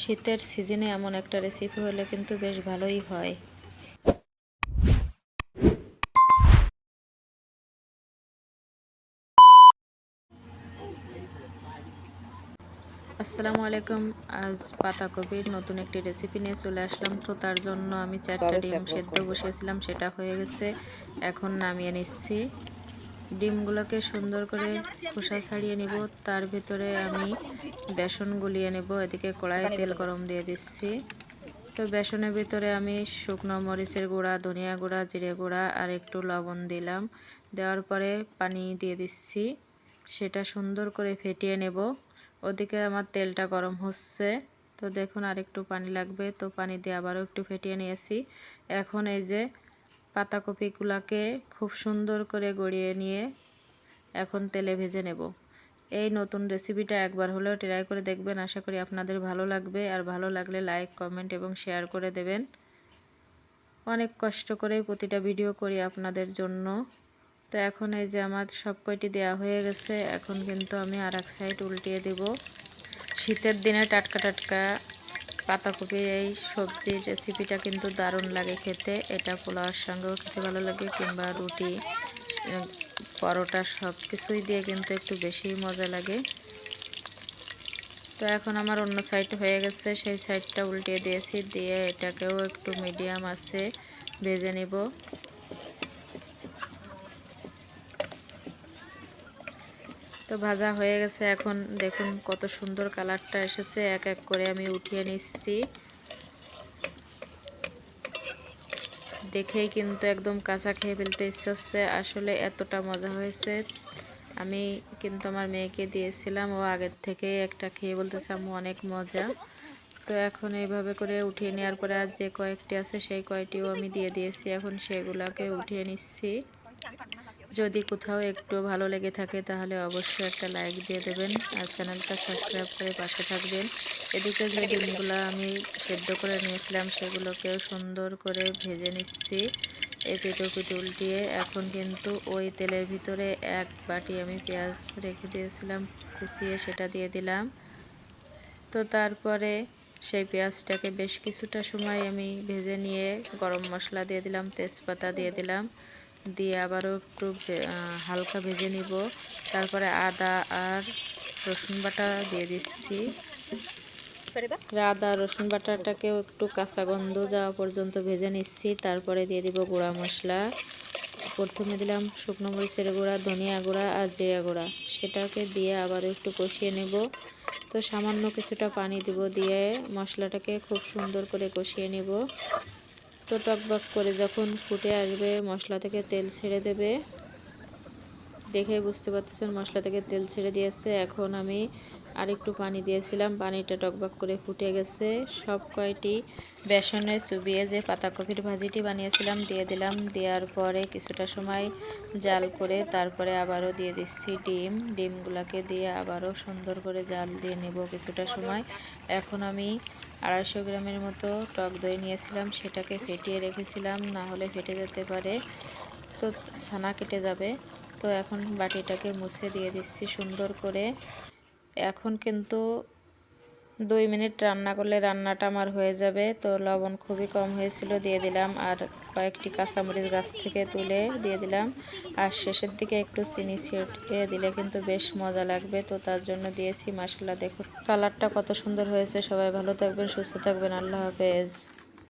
শীতের সিজনে এমন একটা রেসিপি হলে কিন্তু বেশ ভালোই হয়। আসসালামু আলাইকুম। আজ পাতাকপির নতুন একটি রেসিপি নিয়ে চলে আসলাম। তো তার জন্য আমি চারটা ডিম সেদ্ধ বসিয়েছিলাম সেটা হয়ে গেছে। এখন নামিয়ে নিচ্ছি। ডিমগুলোকে সুন্দর করে খোসা ছাড়িয়ে নেব। তার ভিতরে আমি বেসন গুলিয়ে নেব। এদিকে কড়াই তেল গরম দিয়ে দিচ্ছি। তো বেসনের ভিতরে আমি শুকনো মরিচের গুঁড়া, ধনিয়া গুঁড়া, জিরে গুঁড়া আর একটু লবণ দিলাম। দেওয়ার পরে পানি দিয়ে দিচ্ছি। সেটা সুন্দর করে ফেটিয়ে নেব। ওদিকে আমার তেলটা গরম হচ্ছে। তো দেখুন আর একটু পানি লাগবে। তো পানি দিয়ে আবারও একটু ফেটিয়ে নিয়েছি। এখন এই যে পাতাকপিগুলাকে খুব সুন্দর করে গড়িয়ে নিয়ে এখন তেলে ভেজে নেব। এই নতুন রেসিপিটা একবার হলেও ট্রাই করে দেখবেন। আশা করি আপনাদের ভালো লাগবে। আর ভালো লাগলে লাইক, কমেন্ট এবং শেয়ার করে দেবেন। অনেক কষ্ট করে প্রতিটা ভিডিও করি আপনাদের জন্য। তো এখন এই যে আমার সব কয়টি দেওয়া হয়ে গেছে, এখন কিন্তু আমি আর এক সাইড উল্টিয়ে দেব। শীতের দিনে টাটকা টাটকা পাতাকপির এই সবজির রেসিপিটা কিন্তু দারুণ লাগে খেতে। এটা পোলাওয়ার সঙ্গেও খেতে ভালো লাগে, কিংবা রুটি পরোটা সব কিছুই দিয়ে কিন্তু একটু বেশি মজা লাগে। তো এখন আমার অন্য সাইড হয়ে গেছে, সেই সাইডটা উল্টে দিয়েছি, দিয়ে এটাকেও একটু মিডিয়াম আছে, ভেজে নিব। তো ভাজা হয়ে গেছে। এখন দেখুন কত সুন্দর কালারটা এসেছে। এক এক করে আমি উঠিয়ে নিচ্ছি। দেখেই কিন্তু একদম কাঁচা খেয়ে ফেলতে ইচ্ছে হচ্ছে। আসলে এতটা মজা হয়েছে। আমি কিন্তু আমার মেয়েকে দিয়েছিলাম। ও আগের থেকে একটা খেয়ে বলতেছে, আম্মু, অনেক মজা। তো এখন এইভাবে করে উঠিয়ে নেওয়ার পরে আর যে কয়েকটি আছে, সেই কয়টিও আমি দিয়ে দিয়েছি। এখন সেগুলোকে উঠিয়ে নিচ্ছি। যদি কোথাও একটু ভালো লেগে থাকে তাহলে অবশ্যই একটা লাইক দিয়ে দেবেন আর চ্যানেলটা সাবস্ক্রাইব করে পাশে থাকবেন। এদিকে যে ডিমগুলো আমি সেদ্ধ করে নিয়েছিলাম সেগুলোকেও সুন্দর করে ভেজে নিচ্ছি। এই পেটো পিটু উল্টিয়ে এখন কিন্তু ওই তেলের ভিতরে এক বাটি আমি পেঁয়াজ রেখে দিয়েছিলাম, কুচিয়ে সেটা দিয়ে দিলাম। তো তারপরে সেই পেঁয়াজটাকে বেশ কিছুটা সময় আমি ভেজে নিয়ে গরম মশলা দিয়ে দিলাম, তেজপাতা দিয়ে দিলাম। দিয়ে আবারও একটু হালকা ভেজে নিব। তারপরে আদা আর রসুন বাটা দিয়ে দিচ্ছি। আদা, রসুন বাটাটাকেও একটু কাঁচা গন্ধ যাওয়া পর্যন্ত ভেজে নিচ্ছি। তারপরে দিয়ে দিব গুঁড়া মশলা। প্রথমে দিলাম শুকনো মরিচের গুঁড়া, ধনিয়া গুঁড়া আর জিরা গুঁড়া। সেটাকে দিয়ে আবার একটু কষিয়ে নেব। তো সামান্য কিছুটা পানি দিব দিয়ে মশলাটাকে খুব সুন্দর করে কষিয়ে নেব। তো টকবক করে যখন ফুটে আসবে, মশলা থেকে তেল ছেড়ে দেবে। দেখে বুঝতে পারতেছেন মশলা থেকে তেল ছেড়ে দিয়েছে। এখন আমি আর একটু পানি দিয়েছিলাম, পানিটা টকবক করে ফুটে গেছে। সব কয়টি বেসনে চুবিয়ে যে পাতাকপির ভাজিটি বানিয়েছিলাম, দিয়ে দিলাম। দেওয়ার পরে কিছুটা সময় জাল করে তারপরে আবারও দিয়ে দিচ্ছি ডিম। ডিমগুলোকে দিয়ে আবারও সুন্দর করে জাল দিয়ে নেব কিছুটা সময়। এখন আমি আড়াইশো গ্রামের মতো টক দই নিয়েছিলাম, সেটাকে ফেটিয়ে রেখেছিলাম, না হলে ফেটে যেতে পারে। তো ছানা কেটে যাবে। তো এখন বাটিটাকে মুছে দিয়ে দিচ্ছি সুন্দর করে। এখন কিন্তু দুই মিনিট রান্না করলে রান্নাটা আমার হয়ে যাবে। তো লবণ খুবই কম হয়েছিল, দিয়ে দিলাম। আর কয়েকটি কাঁচামরিচ গাছ থেকে তুলে দিয়ে দিলাম। আর শেষের দিকে একটু চিনি ছিটকে দিলে কিন্তু বেশ মজা লাগবে। তো তার জন্য দিয়েছি মশলা দেখুন, কালারটা কত সুন্দর হয়েছে। সবাই ভালো থাকবেন, সুস্থ থাকবেন। আল্লাহ হাফেজ।